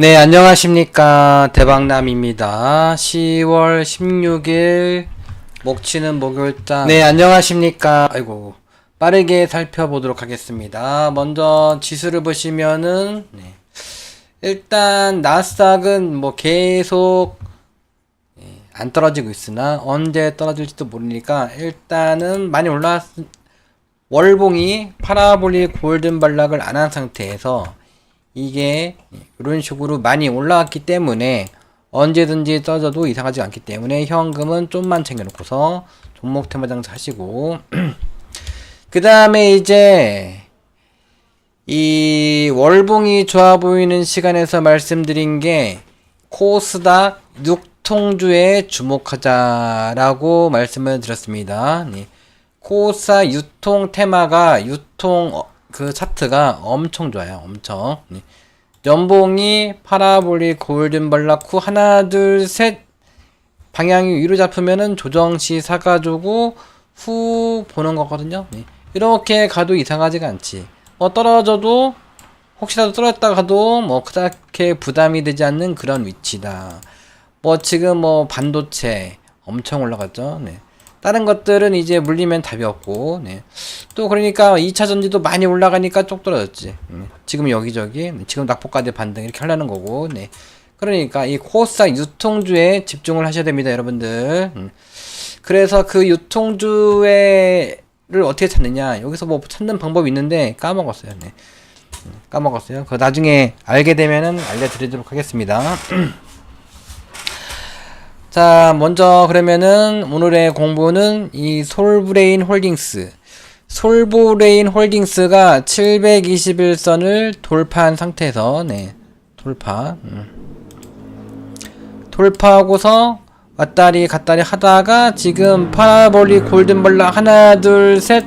네, 안녕하십니까. 대박남입니다. 10월 16일 목치는 목요일자. 네, 안녕하십니까. 아이고. 빠르게 살펴보도록 하겠습니다. 먼저 지수를 보시면은 네. 일단 나스닥은 뭐 계속 예, 안 떨어지고 있으나 언제 떨어질지도 모르니까 일단은 많이 올라왔 월봉이 파라볼릭 골든 발락을 안 한 상태에서 이게 이런 식으로 많이 올라왔기 때문에 언제든지 떨어져도 이상하지 않기 때문에 현금은 좀만 챙겨놓고서 종목 테마장 사시고 그 다음에 이제 이 월봉이 좋아 보이는 시간에서 말씀드린 게 코스닥 6통주에 주목하자라고 말씀을 드렸습니다. 네. 코스닥 유통 테마가 유통 어, 그 차트가 엄청 좋아요. 엄청. 네. 연봉이 파라볼릭 골든 발락 후 하나 둘 셋 방향이 위로 잡으면은 조정 시 사가지고 후 보는 거거든요. 네. 이렇게 가도 이상하지가 않지. 뭐 떨어져도 혹시라도 떨어졌다 가도 뭐 그렇게 부담이 되지 않는 그런 위치다. 뭐 지금 뭐 반도체 엄청 올라갔죠. 네. 다른 것들은 이제 물리면 답이 없고, 네. 또 그러니까 2차 전지도 많이 올라가니까 쪽 떨어졌지. 음. 지금 여기저기, 네. 지금 낙폭까지 반등 이렇게 하려는 거고, 네. 그러니까 이 코스닥 유통주에 집중을 하셔야 됩니다, 여러분들. 음. 그래서 그 유통주에를 어떻게 찾느냐? 여기서 뭐 찾는 방법이 있는데 까먹었어요. 네. 음, 까먹었어요. 그 나중에 알게 되면은 알려드리도록 하겠습니다. 자, 먼저 그러면은 오늘의 공부는 이 솔브레인 홀딩스. 솔브레인 홀딩스가 721선을 돌파한 상태에서, 네, 돌파. 음. 돌파하고서 왔다리 갔다리 하다가 지금 파라볼리 골든벌라 하나, 둘, 셋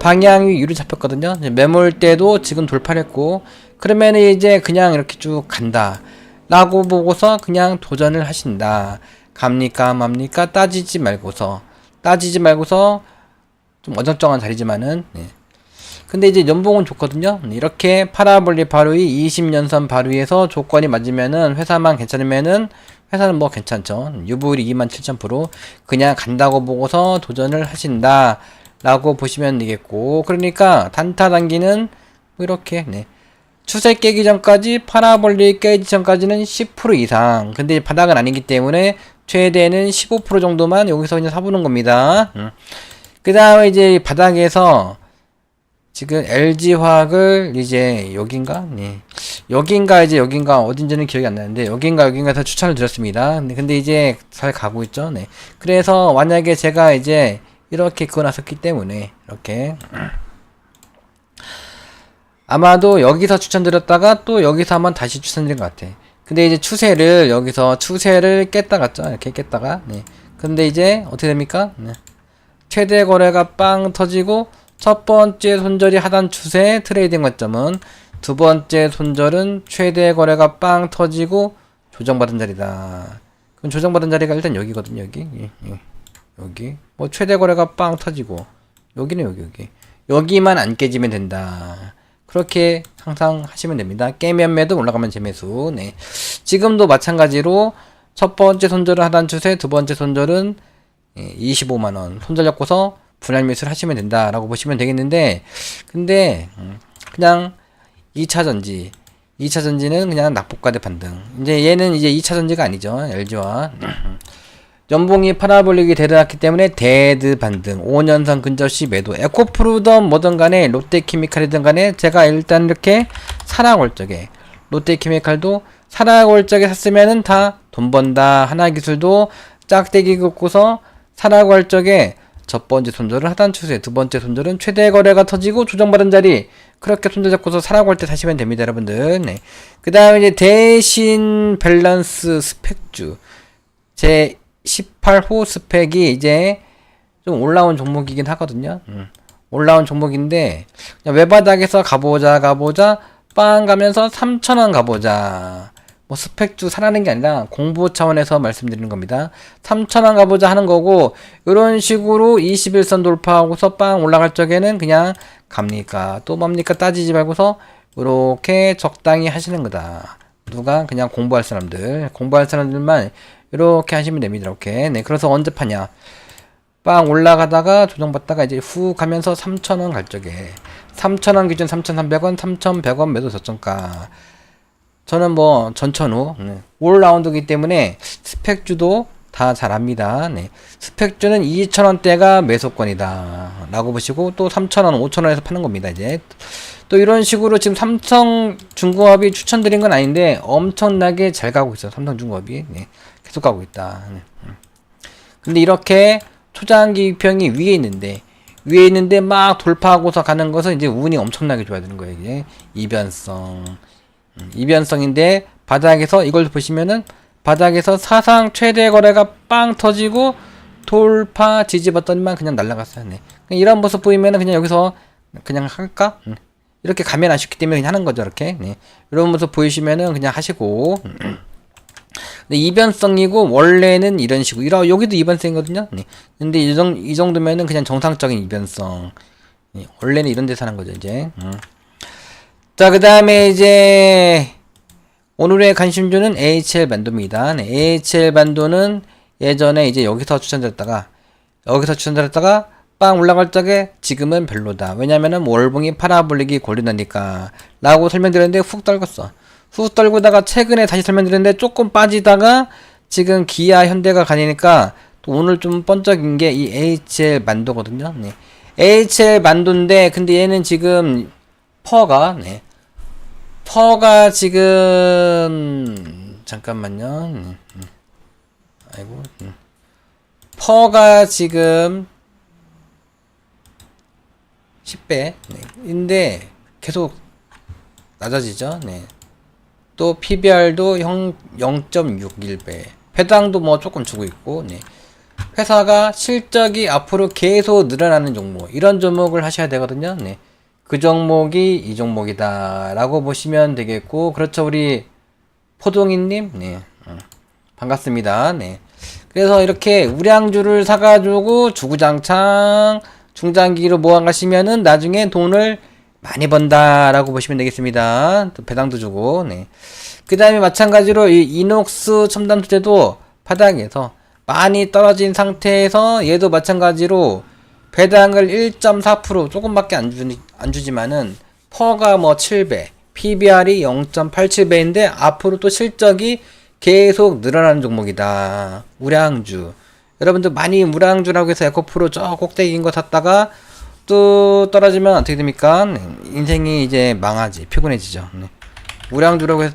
방향이 위로 잡혔거든요. 매몰대도 지금 돌파를 했고, 그러면 이제 그냥 이렇게 쭉 간다. 라고 보고서 그냥 도전을 하신다. 갑니까 맙니까 따지지 말고서 따지지 말고서 좀 어정쩡한 자리지만은 네. 근데 이제 연봉은 좋거든요. 이렇게 파라볼리 바루이 20년선 바루이에서 조건이 맞으면은 회사만 괜찮으면은 회사는 뭐 괜찮죠. 유불이 27,000% 그냥 간다고 보고서 도전을 하신다 라고 보시면 되겠고. 그러니까 단타 단기는 뭐 이렇게 네. 추세 깨기 전까지 파라볼리 깨기 전까지는 10% 이상. 근데 바닥은 아니기 때문에 최대는 15% 정도만 여기서 그냥 사보는 겁니다. 음. 그 다음에 이제 바닥에서 지금 LG화학을 이제 여긴가? 네. 여긴가 이제 여긴가 어딘지는 기억이 안 나는데 여긴가 여긴가에서 추천을 드렸습니다. 근데 이제 잘 가고 있죠. 네. 그래서 만약에 제가 이제 이렇게 나섰기 때문에 이렇게 아마도 여기서 추천드렸다가 또 여기서 한번 다시 추천드린 것 같아. 근데 이제 추세를 여기서 추세를 깼다 갔죠. 이렇게 깼다가. 네. 근데 이제 어떻게 됩니까? 네. 최대 거래가 빵 터지고 첫 번째 손절이 하단 추세 트레이딩 관점은 두 번째 손절은 최대 거래가 빵 터지고 조정받은 자리다. 그럼 조정받은 자리가 일단 여기거든요. 여기. 예, 예. 여기. 뭐 최대 거래가 빵 터지고 여기는 여기 여기. 여기만 안 깨지면 된다. 그렇게 항상 하시면 됩니다. 깨면 매도 올라가면 재매수. 네. 지금도 마찬가지로 첫 번째 손절은 하단 추세, 두 번째 손절은 25만 원. 손절 잡고서 분할 매수를 하시면 된다라고 보시면 되겠는데 근데 음, 그냥 2차 전지 2차 전지는 그냥 낙폭과대 반등. 이제 얘는 이제 2차 전지가 아니죠. LG와 연봉이 파라볼릭이 대단했기 때문에 대드 반등. 5년선 근접 시 매도. 에코프루든 뭐든 간에 롯데케미칼이든 간에 제가 일단 이렇게 사랑월적에 롯데케미칼도 사랑월적에 샀으면은 다 돈 번다. 하나기술도 짝대기 긋고서 사랑월적에 첫 번째 손절은 하단 추세 두 번째 손절은 최대 거래가 터지고 조정받은 자리. 그렇게 손절 잡고서 사라고 때 사시면 됩니다 여러분들. 네. 그 다음에 이제 대신 밸런스 스펙주. 제 18호 스펙이 이제 좀 올라온 종목이긴 하거든요. 음. 올라온 종목인데 그냥 외바닥에서 가보자 가보자 빵 가면서 3천원 가보자 뭐 스펙주 사라는 게 아니라 공부 차원에서 말씀드리는 겁니다. 3천원 가보자 하는 거고 이런 식으로 21선 돌파하고서 빵 올라갈 적에는 그냥 갑니까 또 뭡니까 따지지 말고서 이렇게 적당히 하시는 거다. 누가 그냥 공부할 사람들 공부할 사람들만 이렇게 하시면 됩니다 이렇게 네 그래서 언제 파냐 빵 올라가다가 조정받다가 이제 후 가면서 3,000원 갈 적에 3,000원 기준 3,300원 3,100원 매도 저점가 저는 뭐 전천후 네. 올 라운드기 때문에 스펙주도 다 잘합니다. 네. 스펙주는 2,000원대가 매수권이다. 라고 보시고 또 3,000원, 5,000원에서 파는 겁니다. 이제 또 이런 식으로 지금 삼성 중공업이 추천드린 건 아닌데 엄청나게 잘 가고 있어요. 삼성 중공업이 네. 계속 가고 있다. 네. 음. 근데 이렇게 초장기 유평이 위에 있는데 위에 있는데 막 돌파하고서 가는 것은 이제 운이 엄청나게 좋아야 되는 거예요. 이게 이변성. 음, 이변성인데 바닥에서 이걸 보시면은 바닥에서 사상 최대 거래가 빵 터지고 돌파 지지 받더니만 그냥 날라갔어요. 네. 이런 모습 보이면은 그냥 여기서 그냥 할까? 음. 이렇게 가면 아쉽기 때문에 그냥 하는 거죠. 이렇게. 네. 이런 모습 보이시면은 그냥 하시고. 음. 근데 이변성이고 원래는 이런 식으로 이러 여기도 이변성이거든요. 네. 근데 이, 정, 이 정도면은 그냥 정상적인 이변성. 네. 원래는 이런 데서 하는 거죠, 이제. 음. 자, 그 다음에 이제 오늘의 관심주는 AHL 반도입니다. 네, AHL 반도는 예전에 이제 여기서 추천드렸다가 여기서 추천드렸다가 빵 올라갈 적에 지금은 별로다. 왜냐면은 월봉이 파라볼릭이 고르다니까 라고 설명드렸는데 훅 떨궜어. 훅 떨구다가 최근에 다시 설명드렸는데 조금 빠지다가 지금 기아 현대가 가니까 또 오늘 좀 번쩍인 게 이 AHL 만도거든요. 네. AHL 만도인데 근데 얘는 지금 퍼가 네. 퍼가 지금 잠깐만요. 음, 음. 아이고. 음. 퍼가 지금 10배. 네. 인데 계속 낮아지죠. 네. 또 PBR도 0.61배. 배당도 뭐 조금 주고 있고. 네. 회사가 실적이 앞으로 계속 늘어나는 종목 이런 종목을 하셔야 되거든요. 네. 그 종목이 이 종목이다 라고 보시면 되겠고 그렇죠 우리 포동이님 네 어, 반갑습니다 네 그래서 이렇게 우량주를 사가지고 주구장창 중장기로 모아가시면은 나중에 돈을 많이 번다 라고 보시면 되겠습니다 또 배당도 주고 네 그 다음에 마찬가지로 이 이녹스 첨단 투자도 바닥에서 많이 떨어진 상태에서 얘도 마찬가지로 배당을 1.4% 조금밖에 안, 주, 안 주지만은 퍼가 뭐 7배, PBR이 0.87배인데 앞으로 또 실적이 계속 늘어나는 종목이다. 우량주. 여러분들 많이 우량주라고 해서 에코프로 저 꼭대기인 거 샀다가 또 떨어지면 어떻게 됩니까? 네, 인생이 이제 망하지, 피곤해지죠. 네. 우량주라고 해서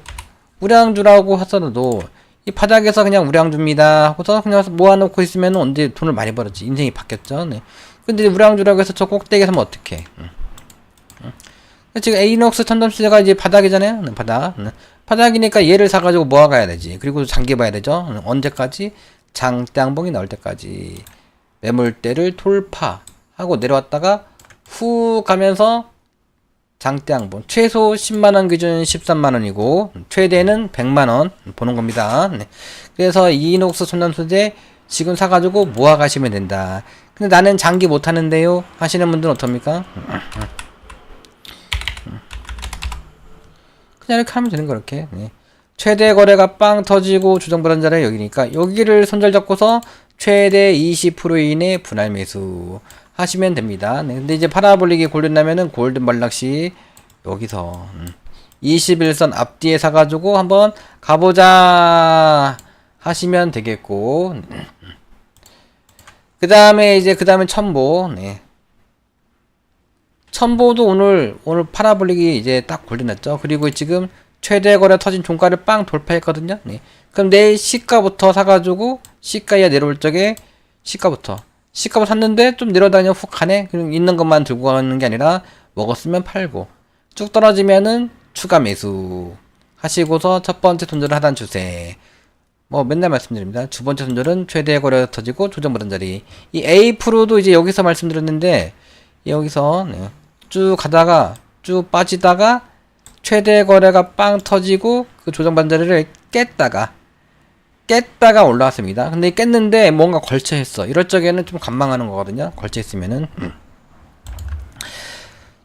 우량주라고 하더라도 이 바닥에서 그냥 우량주입니다 하고서 그냥 모아놓고 있으면 언제 돈을 많이 벌었지 인생이 바뀌었죠 네. 근데 우량주라고 해서 저 꼭대기에서 면 어떡해 응. 응. 지금 에이녹스 천덤스가 이제 바닥이잖아요 네, 바닥 네. 바닥이니까 얘를 사가지고 모아가야 되지 그리고 장기 봐야 되죠 네, 언제까지 장땅봉이 나올 때까지 매물대를 돌파 하고 내려왔다가 후 가면서 장대 항본 최소 10만원 기준 13만원이고 최대는 100만원 보는 겁니다. 네. 그래서 이녹스 첨단소재 지금 사가지고 모아 가시면 된다. 근데 나는 장기 못하는데요. 하시는 분들은 어떻습니까? 그냥 이렇게 하면 되는 거 이렇게. 네. 최대 거래가 빵 터지고 주정 불안자를 여기니까 여기를 손절 잡고서 최대 20% 이내 분할 매수 하시면 됩니다. 네, 근데 이제 파라볼릭이 골든라면은 골든 말락시 여기서 음, 21선 앞뒤에 사가지고 한번 가보자 하시면 되겠고 그 다음에 이제 그 다음에 첨보 네. 첨보도 오늘 오늘 파라볼릭이 이제 딱 골든했죠. 그리고 지금 최대 거래 터진 종가를 빵 돌파했거든요. 네. 그럼 내일 시가부터 사가지고 시가에 내려올 적에 시가부터 시가부 샀는데 좀 내려다녀 훅 가네. 그럼 있는 것만 들고 가는 게 아니라 먹었으면 팔고 쭉 떨어지면은 추가 매수 하시고서 첫 번째 손절을 하단 추세. 뭐 맨날 말씀드립니다. 두 번째 손절은 최대 거래 터지고 조정 보단 자리. 이 A 프로도 이제 여기서 말씀드렸는데 여기서 네. 쭉 가다가 쭉 빠지다가 최대 거래가 빵 터지고 그 조정 반자리를 깼다가 깼다가 올라왔습니다. 근데 깼는데 뭔가 걸쳐 했어. 이럴 적에는 좀 관망하는 거거든요. 걸쳐 있으면은.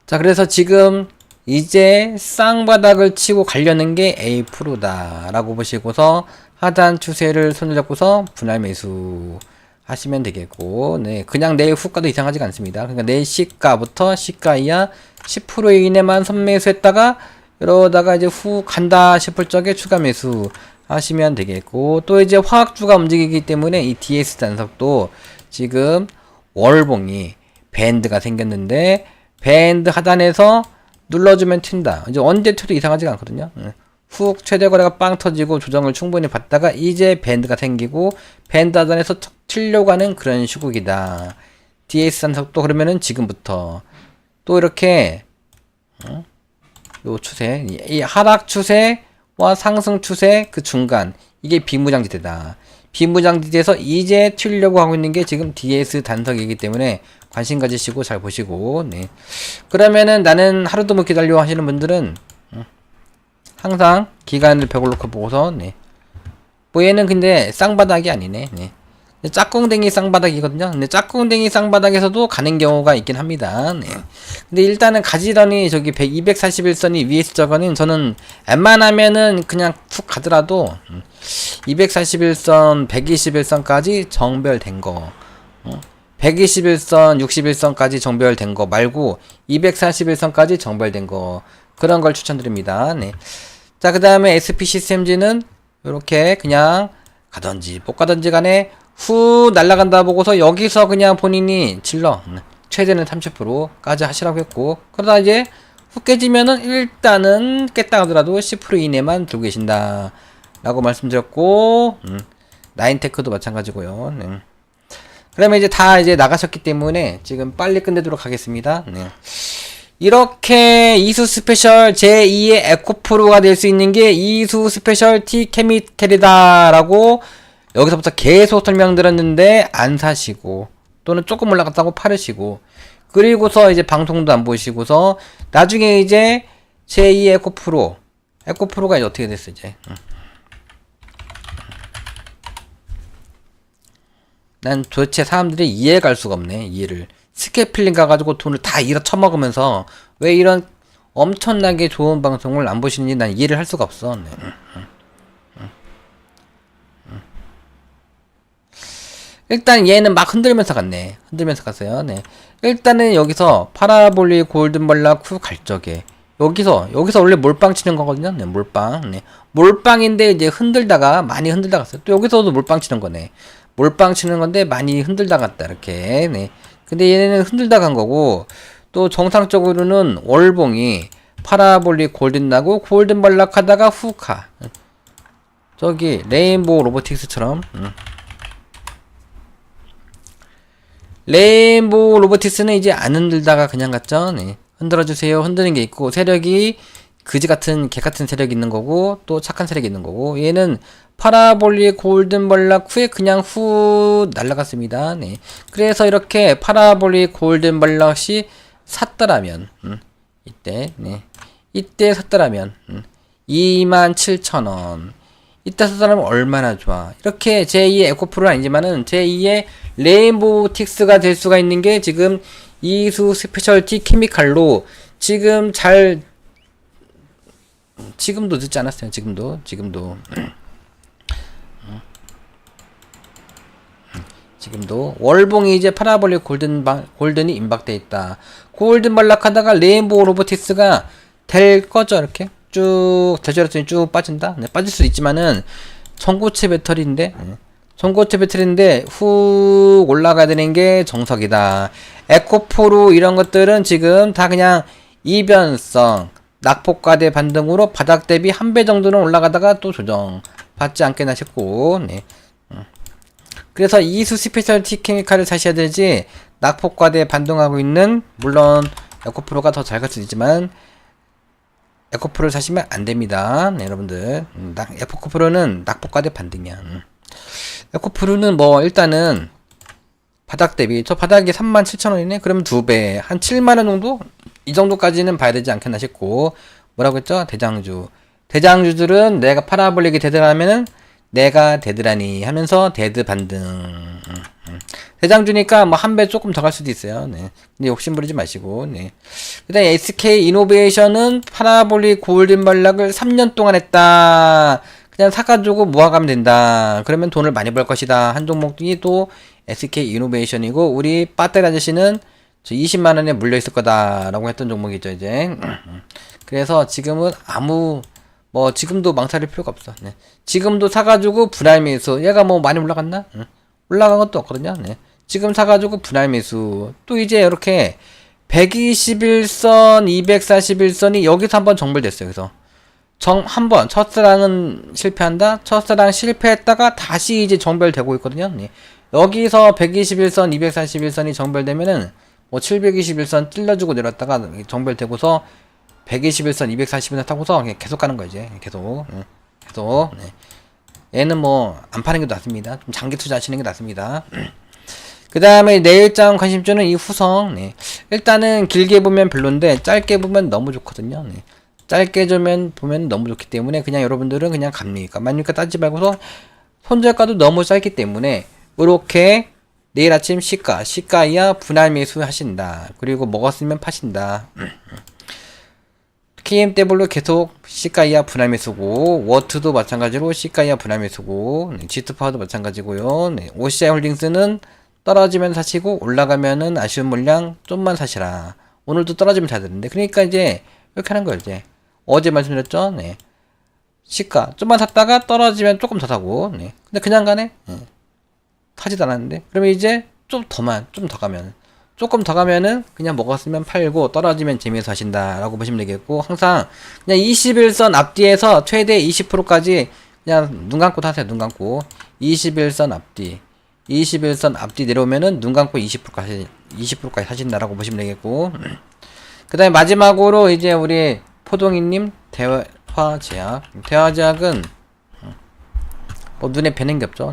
자, 그래서 지금 이제 쌍바닥을 치고 가려는 게 A 프로다 라고 보시고서 하단 추세를 손을 잡고서 분할 매수 하시면 되겠고 네 그냥 내 후가도 이상하지가 않습니다 그러니까 내 시가부터 시가 이하 10% 이내만 선매수했다가 이러다가 이제 후 간다 싶을 적에 추가 매수 하시면 되겠고 또 이제 화학주가 움직이기 때문에 이 DS 단석도 지금 월봉이 밴드가 생겼는데 밴드 하단에서 눌러주면 튄다. 이제 언제 튀도 이상하지가 않거든요. 응. 훅 최대 거래가 빵 터지고 조정을 충분히 받다가 이제 밴드가 생기고 밴드 하단에서 툭 튀려고 하는 그런 시국이다. DS 단석도 그러면은 지금부터 또 이렇게 어? 요 추세, 이- 이 하락 추세와 상승 추세 그 중간 이게 비무장지대다. 비무장지대에서 이제 튀려고 하고 있는 게 지금 DS 단석이기 때문에 관심 가지시고 잘 보시고 네. 그러면은 나는 하루도 못 기다려 하시는 분들은 어, 항상 기간을 벽을 놓고 보고서 네. 뭐 얘는 근데 쌍바닥이 아니네. 네. 근데 짝꿍댕이 쌍바닥이거든요. 근데 짝꿍댕이 쌍바닥에서도 가는 경우가 있긴 합니다. 네. 근데 일단은 가지런히 저기 100, 241선이 위에 있어거는 저는 웬만하면은 그냥 툭 가더라도 음, 241선, 121선까지 정별된 거. 어? 121선, 61선까지 정별된 거 말고 241선까지 정별된 거 그런 걸 추천드립니다. 네. 자, 그 다음에 SP 시스템즈는 이렇게 그냥 가든지 못 가든지 간에 후 날아간다 보고서 여기서 그냥 본인이 질러 음, 최대는 30%까지 하시라고 했고 그러다 이제 후 깨지면은 일단은 깼다 하더라도 10% 이내만 두고 계신다 라고 말씀드렸고 음, 나인테크도 마찬가지고요 네. 그러면 이제 다 이제 나가셨기 때문에 지금 빨리 끝내도록 하겠습니다 네. 이렇게 이수 스페셜 제2의 에코프로가 될 수 있는 게 이수 스페셜 티 케미텔이다 라고 여기서부터 계속 설명드렸는데 안 사시고 또는 조금 올라갔다고 팔으시고 그리고서 이제 방송도 안 보시고서 나중에 이제 제2 에코 프로 에코 프로가 이제 어떻게 됐어 이제 응. 난 도대체 사람들이 이해갈 수가 없네 이해를 스케필링 가가지고 돈을 다 잃어 처먹으면서 왜 이런 엄청나게 좋은 방송을 안 보시는지 난 이해를 할 수가 없어 네. 응, 응, 응, 응. 일단 얘는 막 흔들면서 갔네. 흔들면서 갔어요. 네. 일단은 여기서 파라볼리 골든벌락 후 갈적에. 여기서 여기서 원래 몰빵 치는 거거든요. 네, 몰빵. 네. 몰빵인데 이제 흔들다가 많이 흔들다 갔어요. 또 여기서도 몰빵 치는 거네. 몰빵 치는 건데 많이 흔들다 갔다 이렇게. 네. 근데 얘네는 흔들다 간 거고 또 정상적으로는 월봉이 파라볼릭 골든 나고 골든 발락 하다가 후카 저기 레인보우 로보틱스처럼. 음. 레인보우 로보틱스는 이제 안 흔들다가 그냥 갔죠 네. 흔들어주세요 흔드는 게 있고 세력이 그지 같은 개 같은 세력이 있는 거고 또 착한 세력이 있는 거고 얘는 파라볼릭 골든 발락 후에 그냥 후 날라갔습니다. 네. 그래서 이렇게 파라볼릭 골든 발락이 샀더라면 음, 이때 네. 이때 샀더라면 음, 27,000원 이때 샀더라면 얼마나 좋아. 이렇게 제2의 에코프로는 아니지만은 제2의 레인보우 틱스가 될 수가 있는 게 지금 이수 스페셜티 케미칼로 지금 잘 지금도 늦지 않았어요. 지금도 지금도 지금도 월봉이 이제 파라볼릭 골든 방, 골든이 임박돼 있다. 골든 발락하다가 레인보우 로보틱스가 될 거죠 이렇게 쭉 대절했더니 쭉 빠진다. 네, 빠질 수 있지만은 전고체 배터리인데 네. 전고체 배터리인데 후 올라가야 되는 게 정석이다. 에코포로 이런 것들은 지금 다 그냥 이변성 낙폭과대 반등으로 바닥 대비 한 배 정도는 올라가다가 또 조정 받지 않겠나 싶고 네. 그래서 이수 스페셜티 케미칼을 사셔야 되지 낙폭과대 반동하고 있는 물론 에코프로가 더 잘 갈 수도 있지만 에코프로를 사시면 안 됩니다. 네, 여러분들. 음, 낙, 에코프로는 낙폭과대 반등이야. 음. 에코프로는 뭐 일단은 바닥 대비 저 바닥이 37,000원이네. 그러면 두 배. 한 7만 원 정도? 이 정도까지는 봐야 되지 않겠나 싶고 뭐라고 했죠? 대장주. 대장주들은 내가 파라볼릭이 되더라면은 내가 데드라니 하면서 데드 반등. 음, 음. 대장 주니까 뭐 한 배 조금 더 갈 수도 있어요. 네. 근데 욕심 부리지 마시고. 네. 그다음에 SK 이노베이션은 파라볼릭 골든 발락을 3년 동안 했다. 그냥 사가지고 모아가면 된다. 그러면 돈을 많이 벌 것이다. 한 종목이 또 SK 이노베이션이고 우리 빠떼리 아저씨는 저 20만 원에 물려 있을 거다 라고 했던 종목이죠 이제. 그래서 지금은 아무 뭐 지금도 망설일 필요가 없어. 네. 지금도 사가지고 분할 매수. 얘가 뭐 많이 올라갔나? 응. 올라간 것도 없거든요. 네. 지금 사가지고 분할 매수. 또 이제 이렇게 121선, 241선이 여기서 한번 정벌됐어요. 그래서 정 한번 첫스랑은 실패한다. 첫스랑 실패했다가 다시 이제 정벌되고 있거든요. 네. 여기서 121선, 241선이 정벌되면은 뭐 721선 찔러주고 내렸다가 정벌되고서 121선, 240선 타고서 계속 가는 거죠. 이제 계속 응. 계속. 네. 얘는 뭐 안 파는 게 낫습니다. 좀 장기 투자하시는 게 낫습니다. 그 다음에 내일장 관심주는 이 후성. 네. 일단은 길게 보면 별론데 짧게 보면 너무 좋거든요. 네. 짧게 보면 보면 너무 좋기 때문에 그냥 여러분들은 그냥 갑니까 만니까 따지 말고서 손절가도 너무 짧기 때문에 이렇게 내일 아침 시가 시가이야 분할 매수 하신다. 그리고 먹었으면 파신다. KMW로 계속 시가이야 분할 매수고 워트도 마찬가지로 시가이야 분할 매수고 네, G2파워도 마찬가지고요. 네, OCI 홀딩스는 떨어지면 사시고 올라가면은 아쉬운 물량 좀만 사시라. 오늘도 떨어지면 사드는데 그러니까 이제 이렇게 하는 거예요. 이제 어제 말씀드렸죠. 네. 시가 좀만 샀다가 떨어지면 조금 더 사고. 네. 근데 그냥 가네. 네. 사지도 않았는데 그러면 이제 좀 더만 좀 더 가면 조금 더 가면은 그냥 먹었으면 팔고 떨어지면 재미있어 하신다 라고 보시면 되겠고 항상 그냥 21선 앞뒤에서 최대 20%까지 그냥 눈 감고 타세요 눈 감고. 21선 앞뒤. 21선 앞뒤 내려오면은 눈 감고 20%까지 20%까지 사신다라고 보시면 되겠고. 그 다음에 마지막으로 이제 우리 포동이님 대화 제약. 대화 제약은 뭐 눈에 뵈는 게 없죠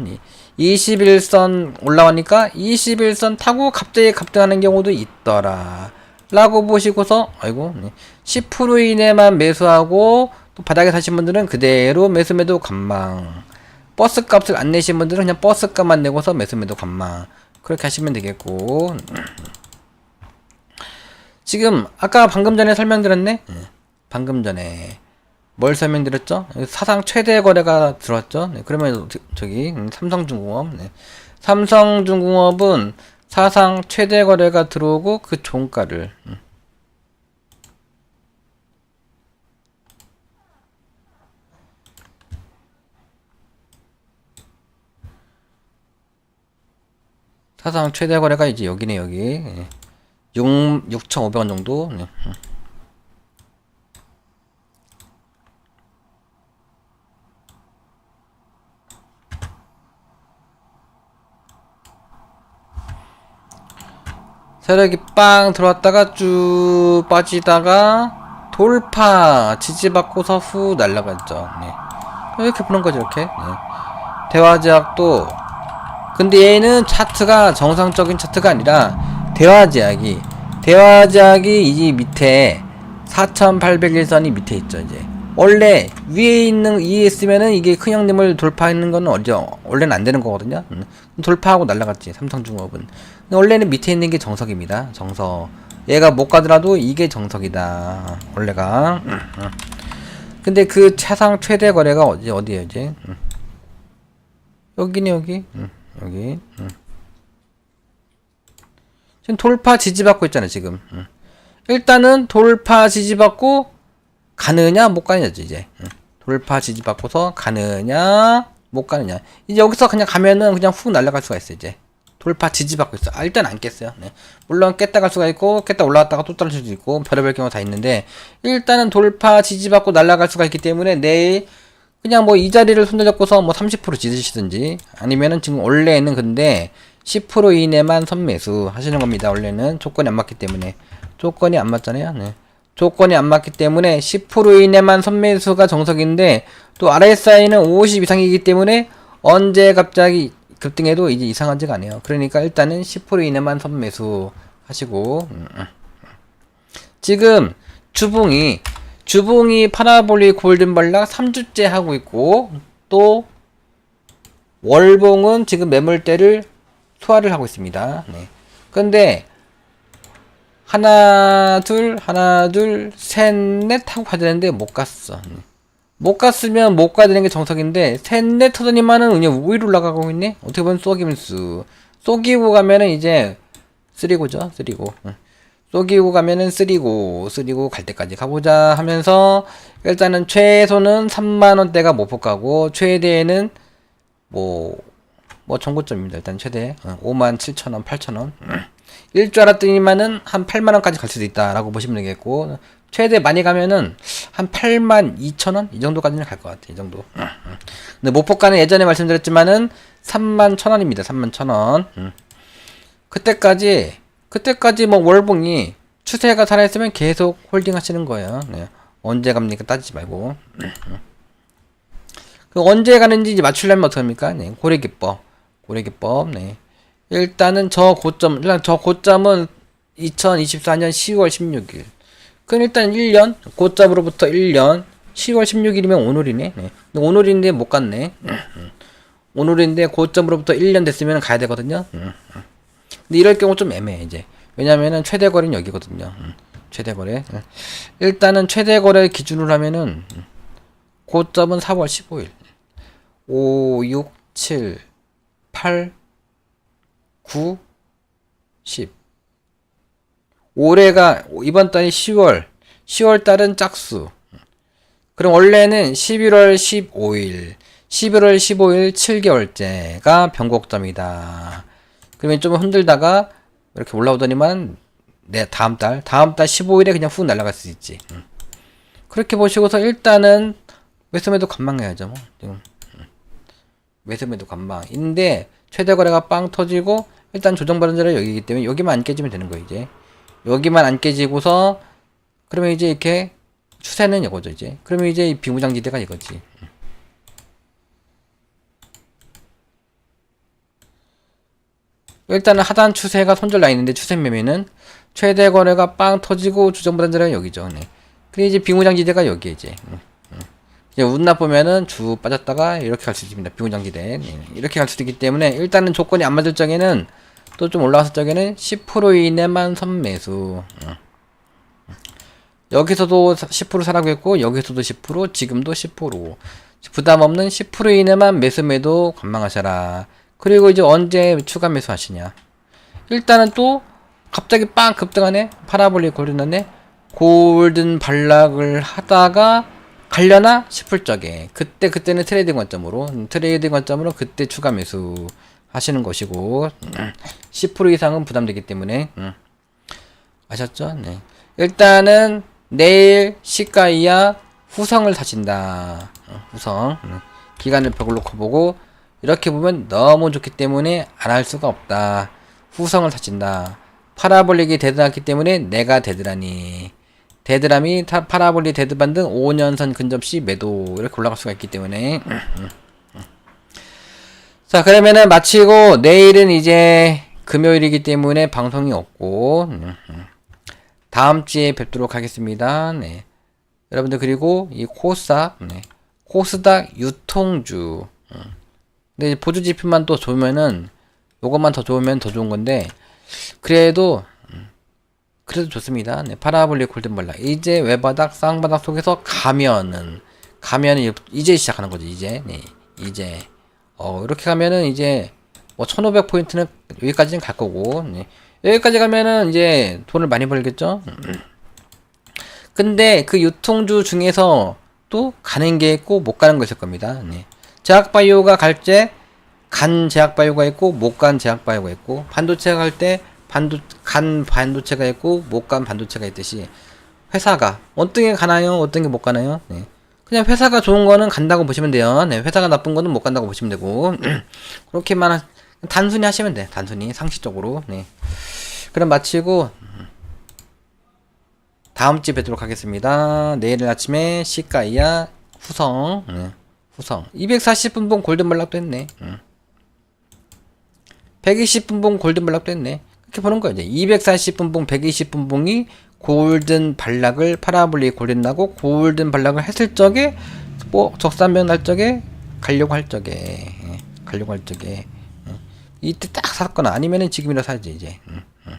21선 올라오니까 21선 타고 갑자기 급등하는 경우도 있더라. 라고 보시고서, 아이고, 10% 이내만 매수하고, 또 바닥에 사신 분들은 그대로 매수 매도 관망. 버스 값을 안 내신 분들은 그냥 버스 값만 내고서 매수 매도 관망. 그렇게 하시면 되겠고. 지금, 아까 방금 전에 설명드렸네? 방금 전에. 뭘 설명드렸죠? 사상 최대 거래가 들어왔죠? 네, 그러면 저기 음, 삼성중공업 네. 삼성중공업은 사상 최대 거래가 들어오고 그 종가를 음. 사상 최대 거래가 이제 여기네 여기 네. 6 6,500원 정도 네. 세력이 빵 들어왔다가 쭉 빠지다가 돌파 지지받고서 후 날라갔죠. 네. 이렇게 보는 거죠, 이렇게. 네. 대화제약도 근데 얘는 차트가 정상적인 차트가 아니라 대화제약이 대화제약이 이 밑에 4801선이 밑에 있죠, 이제. 원래 위에 있는 이 있으면은 이게 큰 형님을 돌파하는 거는 어죠 원래는 안 되는 거거든요. 음. 돌파하고 날라갔지 삼성중업은. 원래는 밑에 있는 게 정석입니다. 정석. 얘가 못 가더라도 이게 정석이다. 원래가. 근데 그 차상 최대 거래가 어디 어디에요 이제? 음. 여기네 여기. 여기. 지금 돌파 지지받고 있잖아 지금. 일단은 돌파 지지받고 가느냐 못 가느냐지 이제. 돌파 지지받고서 가느냐 못 가느냐. 이제 여기서 그냥 가면은 그냥 훅 날아갈 수가 있어 이제. 돌파 지지받고 있어. 아, 일단 안 깼어요. 네. 물론 깼다 갈 수가 있고, 깼다 올라갔다가 또 떨어질 수도 있고, 별의별 경우 다 있는데, 일단은 돌파 지지받고 날아갈 수가 있기 때문에, 내일, 그냥 뭐 이 자리를 손들잡고서 뭐 30% 지지시든지, 아니면은 지금 원래는 근데, 10% 이내만 선매수 하시는 겁니다. 원래는 조건이 안 맞기 때문에. 조건이 안 맞잖아요. 네. 조건이 안 맞기 때문에 10% 이내만 선매수가 정석인데, 또 RSI는 50 이상이기 때문에, 언제 갑자기 급등해도 이제 이상하지가 않아요. 그러니까 일단은 10% 이내만 선매수 하시고 음, 음. 지금 주봉이 주봉이 파라볼리 골든발락 3주째 하고 있고 또 월봉은 지금 매물대를 소화를 하고 있습니다. 네. 근데 하나 둘 하나 둘 셋 넷 하고 가야 되는데 못 갔어. 네. 못 갔으면 못 가야 되는 게 정석인데 셋넷 터더니만은 그냥 위로 올라가고 있네. 어떻게 보면 쏘기면수 쏘기고 가면은 이제 쓰리고죠. 쓰리고. 응. 쏘기고 가면은 쓰리고 쓰리고 갈 때까지 가보자 하면서 일단은 최소는 3만 원대가 못 가고 최대는 뭐 뭐 정고점입니다. 일단 최대 어, 5만 7천 원, 8천 원. 일줄 알았더니만은 한 8만 원까지 갈 수도 있다라고 보시면 되겠고 최대 많이 가면은 한 8만 2천 원 이 정도까지는 갈 것 같아. 이 정도. 근데 목포가는 예전에 말씀드렸지만은 3만 천 원입니다. 3만 천 원. 음. 그때까지 그때까지 뭐 월봉이 추세가 살아있으면 계속 홀딩 하시는 거예요. 네. 언제 갑니까 따지지 말고. 그 언제 가는지 이제 맞추려면 어떡합니까? 네. 고래기법. 고래기법. 네. 일단은 저 고점, 일단 저 고점은 2024년 10월 16일. 그럼 일단 1년, 고점으로부터 1년, 10월 16일이면 오늘이네. 네. 오늘인데 못 갔네. 오늘인데 고점으로부터 1년 됐으면 가야 되거든요. 근데 이럴 경우 좀 애매해, 이제. 왜냐면은 최대 거래는 여기거든요. 음, 최대 거래. 음. 일단은 최대 거래 기준으로 하면은 음, 고점은 4월 15일. 5, 6, 7, 8, 9, 10. 올해가 이번 달이 10월. 10월 달은 짝수. 그럼 원래는 11월 15일, 11월 15일 7개월째가 변곡점이다. 그러면 좀 흔들다가 이렇게 올라오더니만 내 다음 달, 다음 달 15일에 그냥 훅 날아갈 수 있지. 음. 그렇게 보시고서 일단은 매수매도 관망해야죠. 뭐. 지금. 음. 매수매도 관망인데 최대 거래가 빵 터지고 일단 조정 받은 자리 여기이기 때문에 여기만 안 깨지면 되는 거예요 이제 여기만 안 깨지고서 그러면 이제 이렇게 추세는 이거죠 이제 그러면 이제 이 비무장지대가 이거지 일단은 하단 추세가 손절 나 있는데 추세 매매는 최대 거래가 빵 터지고 주정보단 자리가 여기죠. 네. 그리고 이제 비무장지대가 여기 이제. 음, 음. 이제 운 나쁘면은 주 빠졌다가 이렇게 갈 수 있습니다. 비무장지대. 네. 이렇게 갈 수도 있기 때문에 일단은 조건이 안 맞을 적에는 또 좀 올라왔을 적에는 10% 이내만 선매수. 음. 여기서도 10% 사라고 했고 여기서도 10% 지금도 10% 부담 없는 10% 이내만 매수 매도 관망하셔라. 그리고 이제 언제 추가 매수 하시냐. 일단은 또 갑자기 빵 급등하네. 파라볼릭 골든하네. 골든 발락을 하다가 갈려나 싶을 적에 그때 그때는 트레이딩 관점으로 음, 트레이딩 관점으로 그때 추가 매수 하시는 것이고 10% 이상은 부담되기 때문에 음. 아셨죠? 네. 일단은 내일 시가 이하 후성을 사신다. 어, 후성 음. 기간을 벽을 놓고 보고 이렇게 보면 너무 좋기 때문에 안 할 수가 없다. 후성을 사친다. 파라볼릭이 데드났기 때문에 내가 데드라니. 데드람이 타, 파라볼릭 데드반 등 5년선 근접시 매도 이렇게 올라갈 수가 있기 때문에 자 그러면은 마치고 내일은 이제 금요일이기 때문에 방송이 없고 다음 주에 뵙도록 하겠습니다. 네. 여러분들 그리고 이 코스닥 네. 코스닥 유통주 근데 보조 지표만 또 좋으면은 요것만 더 좋으면 더 좋은 건데 그래도 음, 그래도 좋습니다. 네, 파라볼릭 골든발라 이제 외바닥 쌍바닥 속에서 가면은 가면은 이제 시작하는 거죠. 이제 네, 이제 어 이렇게 가면은 이제 뭐 1500포인트는 여기까지는 갈 거고 네. 여기까지 가면은 이제 돈을 많이 벌겠죠. 근데 그 유통주 중에서 또 가는 게 있고 못 가는 거 있을 겁니다. 네. 제약바이오가 갈때 간 제약바이오가 있고 못 간 제약바이오가 있고 반도체가 갈 때 반도 간 반도체가 있고 못 간 반도체가 있듯이 회사가 어떤 게 가나요? 어떤 게 못 가나요? 네. 그냥 회사가 좋은 거는 간다고 보시면 돼요. 네, 회사가 나쁜 거는 못 간다고 보시면 되고 그렇게만 단순히 하시면 돼. 단순히 상식적으로. 네. 그럼 마치고 다음 주에 뵙도록 하겠습니다. 내일 아침에 시가이야 후성. 네. 후성 240분 봉 골든블락도 했네 응. 120분 봉 골든블락도 했네 그렇게 보는 거야 이제 240분 봉 120분 봉이 골든 발락을 파라볼릭 골든나고 골든 발락을 했을 적에 뭐 적산면 할 적에 가려고 할 적에 예. 가려고 할 적에 응. 이때 딱 샀거나 아니면은 지금이라 사야지 이제 응, 응.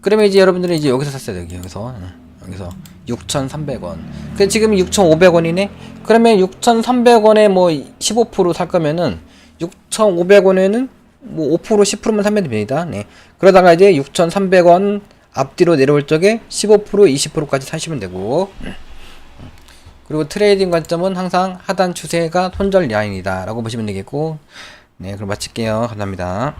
그러면 이제 여러분들은 이제 여기서 샀어요 여기 여기서 응, 여기서 6,300원 그 지금 6,500원이네 그러면 6,300원에 뭐 15%살 거면은 6,500원에는 뭐 5% 10%만 사면 됩니다 네 그러다가 이제 6,300원 앞뒤로 내려올 적에 15% 20%까지 사시면 되고. 그리고 트레이딩 관점은 항상 하단 추세가 손절 라인이다 라고 보시면 되겠고. 네 그럼 마칠게요. 감사합니다